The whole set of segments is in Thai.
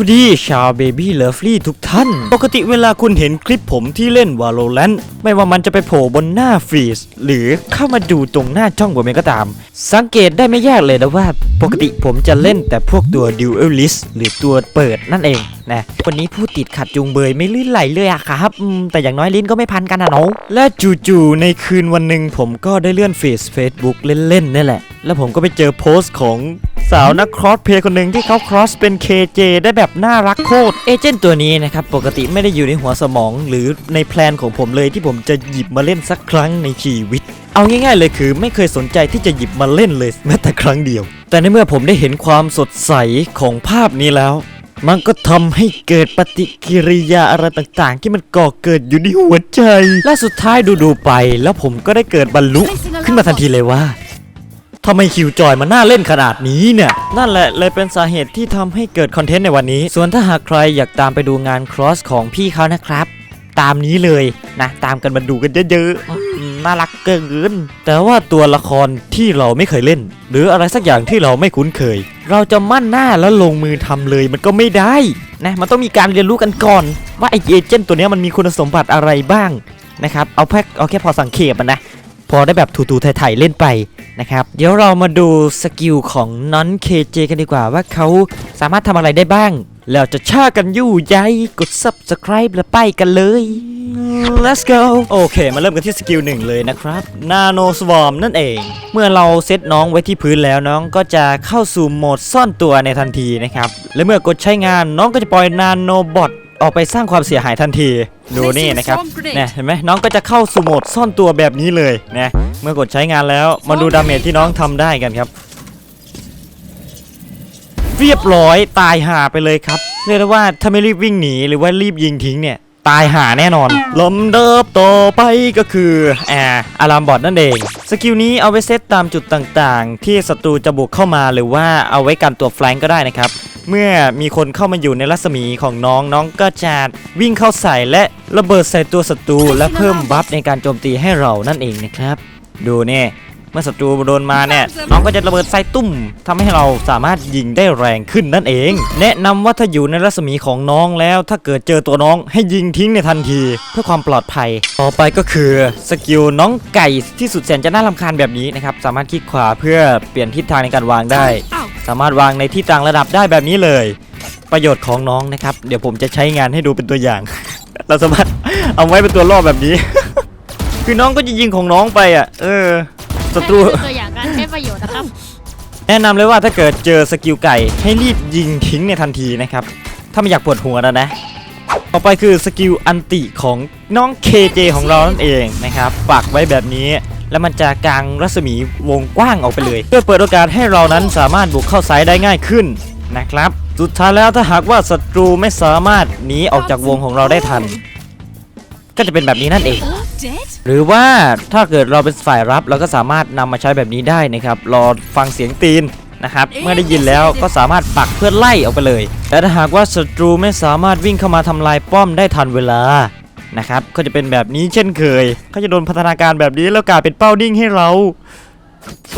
วัสดีชาวเบบี้เลิฟลี่ทุกท่าน ปกติเวลาคุณเห็นคลิปผมที่เล่น Valorant ไม่ว่ามันจะไปโผล่บนหน้าฟรีสหรือเข้ามาดูตรงหน้าช่องผมเองก็ตาม สังเกตได้ไม่ยากเลยนะว่า ปกติผมจะเล่นแต่พวกตัว Duelist หรือตัวเปิดนั่นเองนะวันนี้พูดติดขัดจุงเบยไม่ลื่นไหลเลยอะครับแต่อย่างน้อยลิ้นก็ไม่พันกันนะเนาะและจู่ๆในคืนวันหนึ่งผมก็ได้เลื่อนเฟซ Facebook เล่นๆนี่แหละ แล้วผมก็ไปเจอโพสต์ของ สาวนักครอสเพย์คนหนึ่งที่เขาครอสเป็น KJ ได้แบบน่ารักโคตร เอเจนต์ตัวนี้นะครับ ปกติไม่ได้อยู่ในหัวสมองหรือในแพลนของผมเลยที่ผมจะหยิบมาเล่นสักครั้งในชีวิต เอาง่ายๆเลยคือไม่เคยสนใจที่จะหยิบมาเล่นเลยแม้แต่ครั้งเดียว แต่ในเมื่อผมได้เห็นความสดใสของภาพนี้แล้ว มันก็ทำให้เกิดปฏิกิริยาอะไรต่างๆ ที่มันก่อเกิดอยู่ในหัวใจ และสุดท้ายดูๆไป แล้วผมก็ได้เกิดบรรลุขึ้นมาทันทีเลยว่า ทำไมคิวจอยมันน่าเล่นขนาดนี้เนี่ย นั่นแหละเลยเป็นสาเหตุที่ทำให้เกิดคอนเทนต์ในวันนี้ ส่วนถ้าหากใครอยากตามไปดูงานครอสของพี่เขานะครับ ตามนี้เลยนะตามกันมาดูกันเยอะๆน่ารักเกิน แต่ว่าตัวละครที่เราไม่เคยเล่น หรืออะไรสักอย่างที่เราไม่คุ้นเคย เราจะมั่นหน้าแล้วลงมือทำเลยมันก็ไม่ได้นะมันต้องมีการเรียนรู้กันก่อน ว่าไอเอเจนต์ตัวนี้มันมีคุณสมบัติอะไรบ้างนะครับเอาแค่เอาแค่พอสังเกตมันนะ พอได้แบบถูๆไถ่ๆเล่นไปนะครับ เดี๋ยวเรามาดูสกิลของน้อนเคเจกันดีกว่าว่าเขาสามารถทำอะไรได้บ้าง แล้วจะช่ากันยู่ใยกด subscribe แล้วไปกันเลย let's go โอเค มาเริ่มกันที่สกิลหนึ่งเลยนะครับ Nano Swarm นั่นเอง เมื่อเราเซตน้องไว้ที่พื้นแล้วน้องก็จะเข้าสู่โหมดซ่อนตัวในทันทีนะครับ และเมื่อกดใช้งานน้องก็จะปล่อย Nano Bot อกไปสร้างความเสียหายทันทีดูนี่นะครับเนี่ยเห็นไหมน้องก็จะเข้าสู่โหมดซ่อนตัวแบบนี้เลยนะเมื่อกดใช้งานแล้วมาดูดาเมจที่น้องทำได้กันครับ เรียบร้อยตายหาไปเลยครับเรียกได้ว่าถ้าไม่รีบวิ่งหนีหรือว่ารีบยิงทิ้งเนี่ย ตายหาแน่นอน ลมเดิบต่อไปก็คือแอ่าอารามบอดนั่นเอง สกิลนี้เอาไว้เซตตามจุดต่างๆ ที่ศัตรูจะบุกเข้ามาหรือว่าเอาไว้กันตัวแฟลงก์ก็ได้นะครับ เมื่อมีคนเข้ามาอยู่ในรัศมีของน้องน้องก็จะวิ่งเข้าใส่และระเบิดใส่ตัวศัตรูและเพิ่มบัฟในการโจมตีให้เรานั่นเองนะครับ ดูเนี่ย เมื่อศัตรูโดนมาเนี่ยน้องก็จะระเบิดใส่ตุ้มทำให้เราสามารถยิงได้แรงขึ้นนั่นเอง แนะนำว่าถ้าอยู่ในรัศมีของน้องแล้ว ถ้าเกิดเจอตัวน้องให้ยิงทิ้งในทันที เพื่อความปลอดภัย ต่อไปก็คือสกิลน้องไก่ที่สุดแสนจะน่ารำคาญแบบนี้นะครับสามารถคลิกขวาเพื่อเปลี่ยนทิศทางในการวางได้ สามารถวางในที่ต่างระดับได้แบบนี้เลย ประโยชน์ของน้องนะครับ เดี๋ยวผมจะใช้งานให้ดูเป็นตัวอย่าง เราสามารถเอาไว้เป็นตัวล่อแบบนี้ คือน้องก็จะยิงของน้องไปอะ เออ ศัตรูนั่นคือตัวอย่างการใช้ประโยชน์นะครับ แนะนำเลยว่าถ้าเกิดเจอสกิลไก่ให้รีบยิงทิ้งในทันทีนะครับ ถ้าไม่อยากปวดหัวนะนะ ต่อไปคือสกิลอันติของน้อง KJ ของเรานั่นเองนะครับปักไว้แบบนี้ แล้วมันจะกางรัศมีวงกว้างออกไปเลย เพื่อเปิดโอกาสให้เรานั้นสามารถบุกเข้าไซด์ได้ง่ายขึ้นนะครับ สุดท้ายแล้วถ้าหากว่าศัตรูไม่สามารถหนีออกจากวงของเราได้ทัน ก็จะเป็นแบบนี้นั่นเอง หรือว่าถ้าเกิดเราเป็นฝ่ายรับเราก็สามารถนำมาใช้แบบนี้ได้นะครับ รอฟังเสียงตีนนะครับ เมื่อได้ยินแล้วก็สามารถปักเพื่อไล่ออกไปเลยแต่ถ้าหากว่าศัตรูไม่สามารถวิ่งเข้ามาทำลายป้อมได้ทันเวลานะครับ ก็จะเป็นแบบนี้เช่นเคยเขาจะโดนพัฒนาการแบบนี้แล้วกลายเป็นเป้านิ่งให้เรา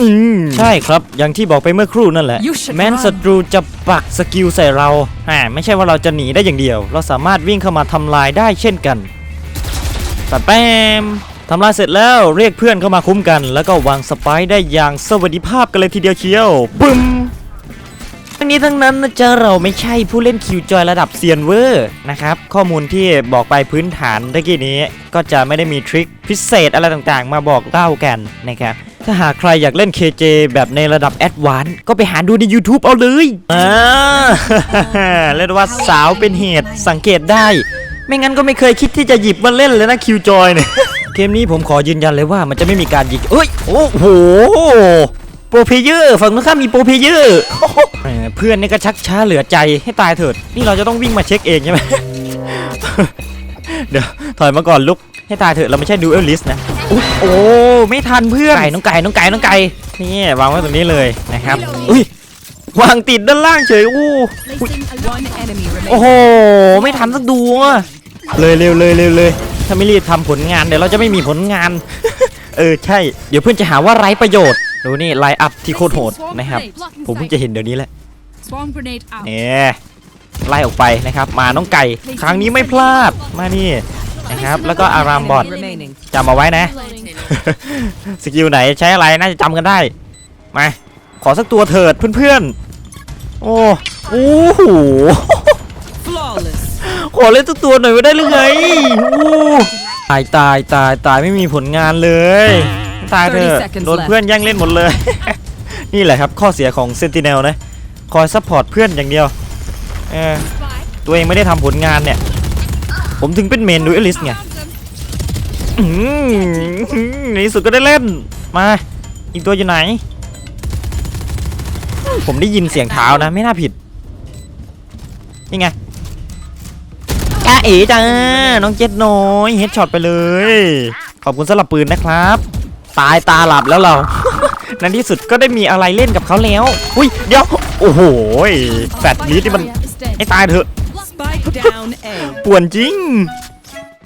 อืมใช่ครับอย่างที่บอกไปเมื่อครู่นั่นแหละ You should แม้น run ศัตรูจะปักสกิลใส่เราอ่าไม่ใช่ว่าเราจะหนีได้อย่างเดียว เราสามารถวิ่งเข้ามาทำลายได้เช่นกันตัดแปม ทำลายเสร็จแล้วเรียกเพื่อนเข้ามาคุ้มกัน แล้วก็วางสไปได้อย่างสวัสดิภาพกันเลยทีเดียวเชียวปึ้มทั้งนี้ทั้งนั้นนะเจอเราไม่ใช่ผู้เล่นคิวจอยระดับเซียนเวอร์นะครับ ข้อมูลที่บอกไปพื้นฐานตะกี้นี้ ก็จะไม่ได้มีทริคพิเศษอะไรต่างๆ มาบอกเล่ากันนะครับถ้าหากใครอยากเล่น KJ แบบในระดับแอดวานซ์ก็ไปหาดูใน YouTube เอาเลยอ่าเรียกว่าสาวเป็นเหตุสังเกตได้ ไม่งั้นก็ไม่เคยคิดที่จะหยิบมาเล่นเลยนะคิวจอยเนี่ย เกมนี้ผมขอยืนยันเลยว่ามันจะไม่มีการยิงเอ้ย โอ้โห โปรเพลเยอร์ ฝั่งตรงข้ามมีโปรเพลเยอร์แหมเพื่อนนี่ก็ชักช้าเหลือใจให้ตายเถิด นี่เราจะต้องวิ่งมาเช็คเองใช่ไหม เดี๋ยว ถอยมาก่อนลุกให้ตายเถอะเราไม่ใช่ดูเอลลิสนะอุ๊ยโอ้ไม่ทันเพื่อนไก่น้องไก่น้องไก่น้องไก่นี่วางไว้ตรงนี้เลยนะครับอุ้ยวางติดด้านล่างเฉยอู้ One enemy โอ้ remaining. โหไม่ทันสักดวงอะเลยเร็วเลยเร็วเลย ถ้าไม่รีบทำผลงานเดี๋ยวเราจะไม่มีผลงาน เออใช่ เดี๋ยวเพื่อนจะหาว่าไร้ประโยชน์ ดูนี่ไลน์อัพที่โคตรโหดนะครับ ผมเพิ่งจะเห็นเดี๋ยวนี้แหละ Swarm grenade out. เนี่ยไล่ออกไปนะครับ มาน้องไก่ ครั้งนี้ไม่พลาด มานี่นะครับ แล้วก็อารามบอด remaining. จำเอาไว้นะ สกิลไหนใช้อะไรน่าจะจำกันได้ มา ขอสักตัวเถิดเพื่อนๆ โอ้โอ้โห Flawless. ข อเล่นสักตัวหน่อยไม่ได้หรือไงโอ้ตายตายตายตายไม่มีผลงานเลย ตายเถอะ30 seconds โดนเพื่อนแย่งเล่นหมดเลย นี่แหละครับข้อเสียของเซนติเนลนะ คอยซัพพอร์ตเพื่อนอย่างเดียวเออตัวเองไม่ได้ทำผลงานเนี่ย ผมถึงเป็นเมนดูเอลิสไงอืมในที่สุดก็ได้เล่น มา อีกตัวอยู่ไหน ผมได้ยินเสียงเท้านะ ไม่น่าผิด นี่ไง จ้าเอ๋จ้า น้องเจ็ดน้อยเฮดช็อตไปเลย ขอบคุณสำหรับปืนนะครับ ตายตาหลับแล้วเราในที่สุดก็ได้มีอะไรเล่นกับเขาแล้ว อุ้ยเดี๋ยว โอ้โหแฟดนี้ที่มันให้ตายเถอะ ป่วนจริง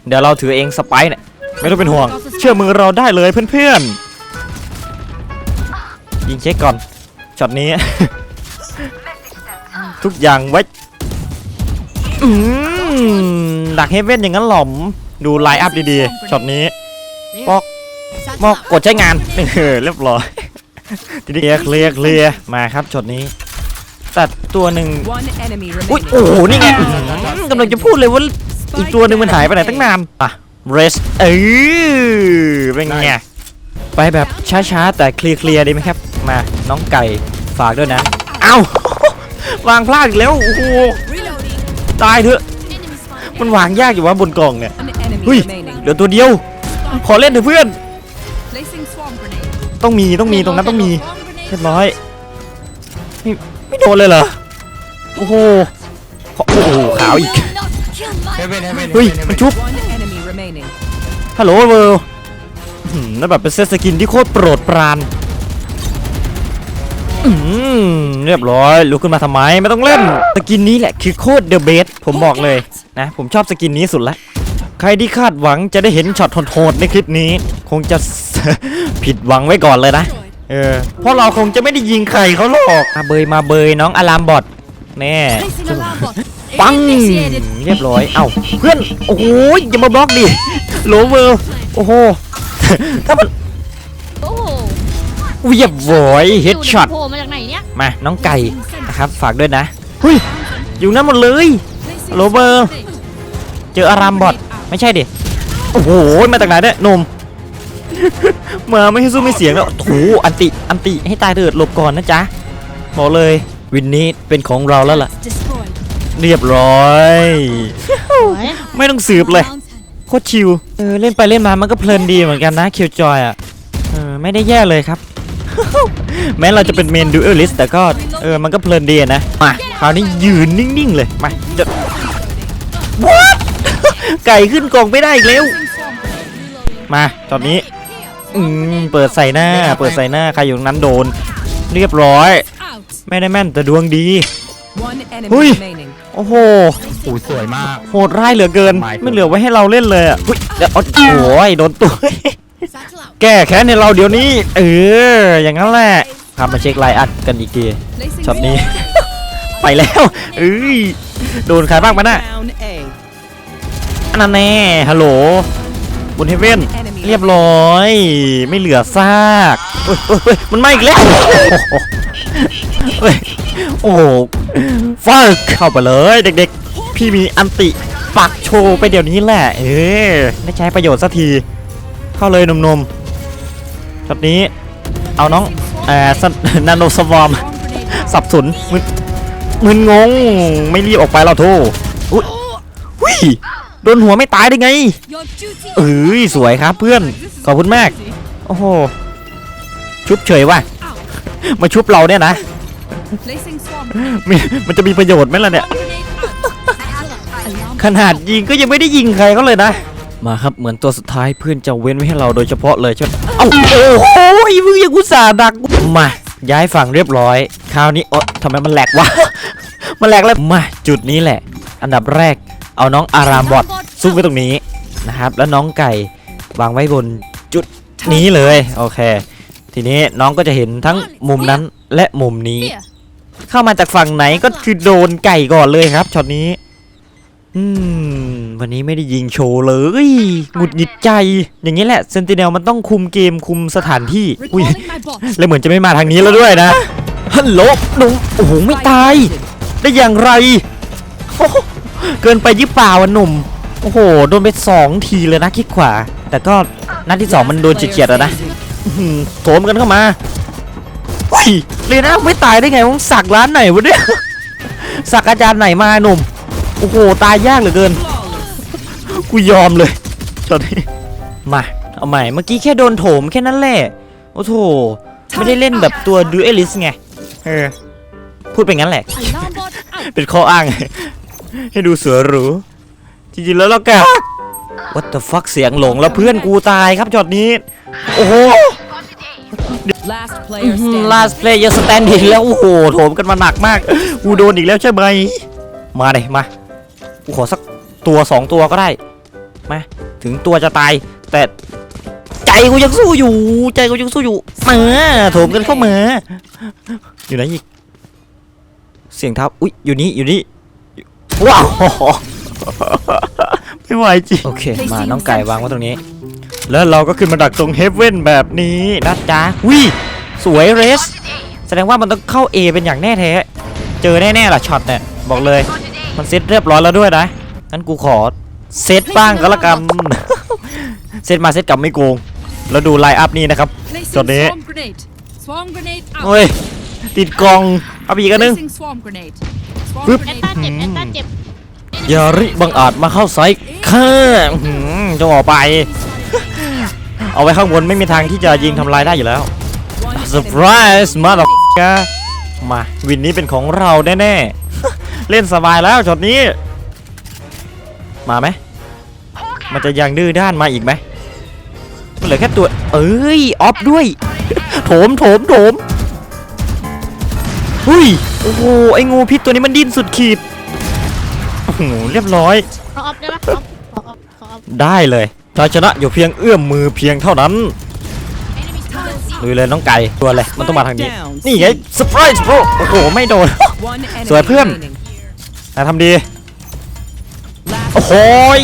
เดี๋ยวเราถือเองสไปร์เนี่ยไม่ต้องเป็นห่วง เชื่อมือเราได้เลยเพื่อนๆ ยิงเช็คก่อนช็อตนี้ ทุกอย่างไว้อืม ดักเฮเว่นอย่างนั้นหล่อม ดูไลน์อัพดีๆ ช็อตนี้ปอกมอกกดใช้งานเออเรียบร้อยทีนี้เคลียร์เคลียร์มาครับช็อตนี้ ตัดตัวหนึ่ง One enemy อุ้ย remaining. โอ้โห นี่ไงอื้อหือกำลังจะพูดเลยว่าอีกตัวหนึ่งมันหายไปไหนตั้งนานอะ rest เออเป็นไงไปแบบช้าๆ แต่เคลียร์ๆดีไหมครับ มาน้องไก่ฝากด้วยนะ เอ้าวางพลาดอีกแล้ว โอ้โห ตายเถอะ มันวางยากอยู่ว่าบนกล่องเนี่ย One enemy Ui. remaining. เหลือตัวเดียว ขอเล่นเถอะเพื่อน Placing swarm grenade. ต้องมีต้องมีตรงนั้นต้องมีเรียบร้อยไม่ไม่โดนเลยเหรอโอ้โหขอโอ้โหขาวอีกเฮเว่นเฮเว่นเฮ้ยมันชุบ One enemy remaining. ฮัลโหลเวิร์แล้วแบบเป็นเซตสกินที่โคตรโปรดปรานอืม เรียบร้อยลุกขึ้นมาทำไมไม่ต้องเล่น สกินนี้แหละคือโคตรเดอะเบสผมบอกเลยนะ ผมชอบสกินนี้สุดละใครที่คาดหวังจะได้เห็นช็อตโหดๆในคลิปนี้ คงจะผิดหวังไว้ก่อนเลยนะ เออเพราะเราคงจะไม่ได้ยิงใครเขาหรอกมาเบยมาเบยน้องอารามบอดแน่ปังเรียบร้อย เอ้าเพื่อน โอ้โหอย่ามาบล็อกดิโลเวอร์โอ้โหถ้ามันโอ้โห เรียบร้อยเฮดช็อตโผล่มาจากไหนเนี่ยมาน้องไก่นะครับฝากด้วยนะหุยอยู่นั่นหมดเลยโรเบอร์เจออารามบอดไม่ใช่ดิโอ้โหมาจากไหนเนี่ยหนมมาไม่ให้สู้ไม่เสียงแล้วโถูอันติอันติให้ตายเถิดหลบก่อนนะจ๊ะบอกเลยวินนี้เป็นของเราแล้วล่ะ เรียบร้อย ไม่ต้องสืบเลยโคตรชิลเออเล่นไปเล่นมามันก็เพลินดีเหมือนกันนะคิวจอยอะเออไม่ได้แย่เลยครับ แม้เราจะเป็นเมนดูเอลิสแต่ก็เออมันก็เพลินดีอะนะ มาคราวนี้ยืนนิ่งๆเลย มาจะ What ไก่ขึ้นกล่องไม่ได้อีกแล้ว มาตอนนี้อืมเปิดใส่หน้า เปิดใส่หน้าใครอยู่ตรงนั้นโดน เรียบร้อย ไม่ได้แม่นแต่ดวงดี One enemy Ui. remaining. โอ้โหโอ้ยสวยมาก โหดร้ายเหลือเกินไม่ไม่เหลือไว้ให้เราเล่นเลยอะอุ๊ยเดี๋ยวเอาโอ้ยโดนตัว แก้แค้นในเราเดี๋ยวนี้ เออ อย่างนั้นแหละ ครับมาเช็คไลน์อัดกันอีกที Placing ช็อตนี้ ไปแล้วเอ้ยโดนใครบ้างมาน่ะ down A. อันนั้นแน่ฮัลโหลบนเฮเว่นเรียบร้อย ไม่เหลือซากเฮ้ยเฮ้ยเฮ้ยมันไม่อีกแล้วโอ้โหเฮ้ยโอ้โหฟักเข้าไปเลยเด็กๆ พี่มีอันติปักโชว์ไปเดี๋ยวนี้แหละ เออได้ใช้ประโยชน์สักที เข้าเลยหนุ่มๆช็อตนี้ เอาน้อง เอ่อนาโนสวอมสับสนมึนมึนงง ไม่รีบออกไปเราโทอุ้ยโดนหัวไม่ตายได้ไงเอ้ยสวยครับเพื่อน ขอบคุณมาก โอ้โห ชุบเฉยว่ะ มาชุบเราเนี่ยนะมมันจะมีประโยชน์ไหมล่ะเนี่ย ขนาดยิงก็ยังไม่ได้ยิงใครเขาเลยนะ มาครับเหมือนตัวสุดท้ายเพื่อนจะเว้นไว้ให้เราโดยเฉพาะเลยใช่ไหมเอ้าโอ้โหมึงยังกุส่าห์ดักมาย้ายฝั่งเรียบร้อย คราวนี้โอ๊ทำไมมันแหลกวะมันแหลกแล้วมาจุดนี้แหละ อันดับแรกเอาน้องอารามบอดซุ่มไว้ตรงนี้นะครับ แล้วน้องไก่วางไว้บนจุดนี้เลยโอเค ทีนี้น้องก็จะเห็นทั้งมุมนั้นและมุมนี้ เข้ามาจากฝั่งไหนก็คือโดนไก่ก่อนเลยครับช็อตนี้ อืม วันนี้ไม่ได้ยิงโชว์เลยหงุดหงิดใจ อย่างนี้แหละเซนติเนลมันต้องคุมเกมคุมสถานที่ อุ้ย Recalling my bot. แล้วเหมือนจะไม่มาทางนี้แล้วด้วยนะ ฮัลโหลหนุ่มโอ้โห ไม่ตาย ได้อย่างไรโอ้โหเกินไปยิบเปล่าอะหนุ่ม โอ้โห โดนไปสองทีเลยนะคิดขวา แต่ก็นัดที่สองมันโดนจิเกียดอะนะอื้อหือโถมกันเข้ามาเฮ้ยเลยนะไม่ตายได้ไงมึงสักร้านไหนวะเนี่ยสักอาจารย์ไหนมาหนุ่ม โอ้โห ตายยากเหลือเกิน กูยอมเลยจอดนี้ มา เอาใหม่ เมื่อกี้แค่โดนโถมแค่นั้นแหละ โอ้โถ ไม่ได้เล่นแบบตัวดูเอลิสไง เออ พูดไปงั้นแหละ Alarm bot out. เป็นข้ออ้าง ให้ดูเสือหรู จริงๆแล้วเราแก What the fuck เสียงหลงแล้วเพื่อนกูตายครับจอดนี้ โอ้โห Last player standing. last player standing แล้ว โอ้โห โถมกันมาหนักมาก กูโดนอีกแล้วใช่ไหม มาเลยมา กูขอสักตัวสองตัวก็ได้มาถึงตัวจะตาย แต่ใจกูยังสู้อยู่ ใจกูยังสู้อยู่มาโถมกันเข้ามาอยู่ไหนอีกเสียงเท้าอุ๊ยอยู่นี่อยู่นี่ว้าวไม่ไหวจริงโอเค มาน้องไก่วางไว้ตรงนี้ แล้วเราก็ขึ้นมาดักตรงเฮฟเว่นแบบนี้นะจ๊ะวิสวยเรส แสดงว่ามันต้องเข้า A เป็นอย่างแน่แท้ เจอแน่ๆล่ะช็อตเนี่ยบอกเลย มันเซ็ตเรียบร้อยแล้วด้วยนะงั้นกูขอเซตบ้างก็แล้วกันเซตมาเซตกลับไม่โกง แล้วดูไลน์อัพนี้นะครับ Placing Got it. swarm grenade. Swarm grenade out. เฮ้ยติดกล่องเอาไปอีกอันนึง Placing swarm grenade. Swarm Boop. แอต grenade. ตาเจ็บแอตตาเจ็บอย่าริบังอาจมาเข้าไซส์ข้าอื้อหือจงออกไป เอาไว้ข้างบนไม่มีทางที่จะยิงทำลายได้อยู่แล้ว One เซอร์ไพร enemy. ส์มาดอกมา วินนี้เป็นของเราแน่ๆ เล่นสบายแล้วช็อตนี้ มาไหมมันจะยังดื้อด้านมาอีกไหมมันเหลือแค่ตัว เอ้ยออฟด้วย โถมโถมโถมหุยโอ้โหไอ้งูพิษตัวนี้มันดิ้นสุดขีดโอ้โหเรียบร้อย ขอออฟได้ปะขอออฟขอออฟขอออฟได้เลยชัยชนะอยู่เพียงเอื้อมมือเพียงเท่านั้นลุยเลยน้องไก่ตัวเลยมันต้องมาทางนี้ นี่ไงสปรายโโอ้โหไม่โดน One enemy สวยเพื่อน remaining. นายทำดี โอ้โหย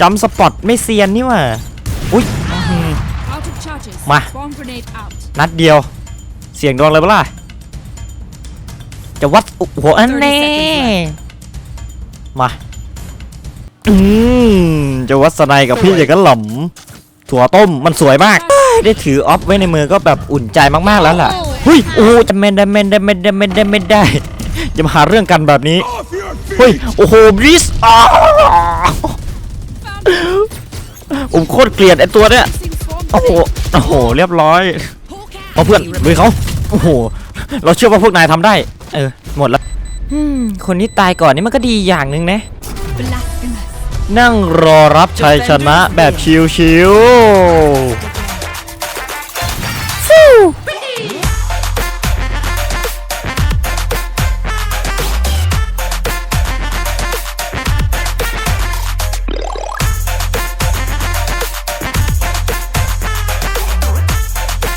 จำสปอตไม่เซียนนี่ว่าอุ้ย Out of charges. Ma. Swarm grenade out. นัดเดียว เสียงดวงเลยปะล่ะจะวัดโอ้โหอันแน่มา อืมจะวัดสไนกับพี่อย่างกันหล่ำถั่วต้มมันสวยมาก ได้ถือออฟไว้ในมือก็แบบอุ่นใจมากๆแล้วล่ะเฮ้ย โอ้จะเมนได้เมนได้เมนได้เมนได้เมนได้ อย่ามาหาเรื่องกันแบบนี้ เฮ้ย โอ้โหบริสอ้าวผมโคตรเกลียดไอ้ตัวเนี้ย Placing swarm โอ้โห grenade. โอ้โห เรียบร้อย Hawk out. เอาเพื่อนลุยเขาโอ้โห เราเชื่อว่าพวกนายทำได้ เออ หมดแล้วคนที่ตายก่อนนี่มันก็ดีอย่างหนึ่งนะ Blasphemous. นั่งรอรับชัยชนะแบบชิวๆ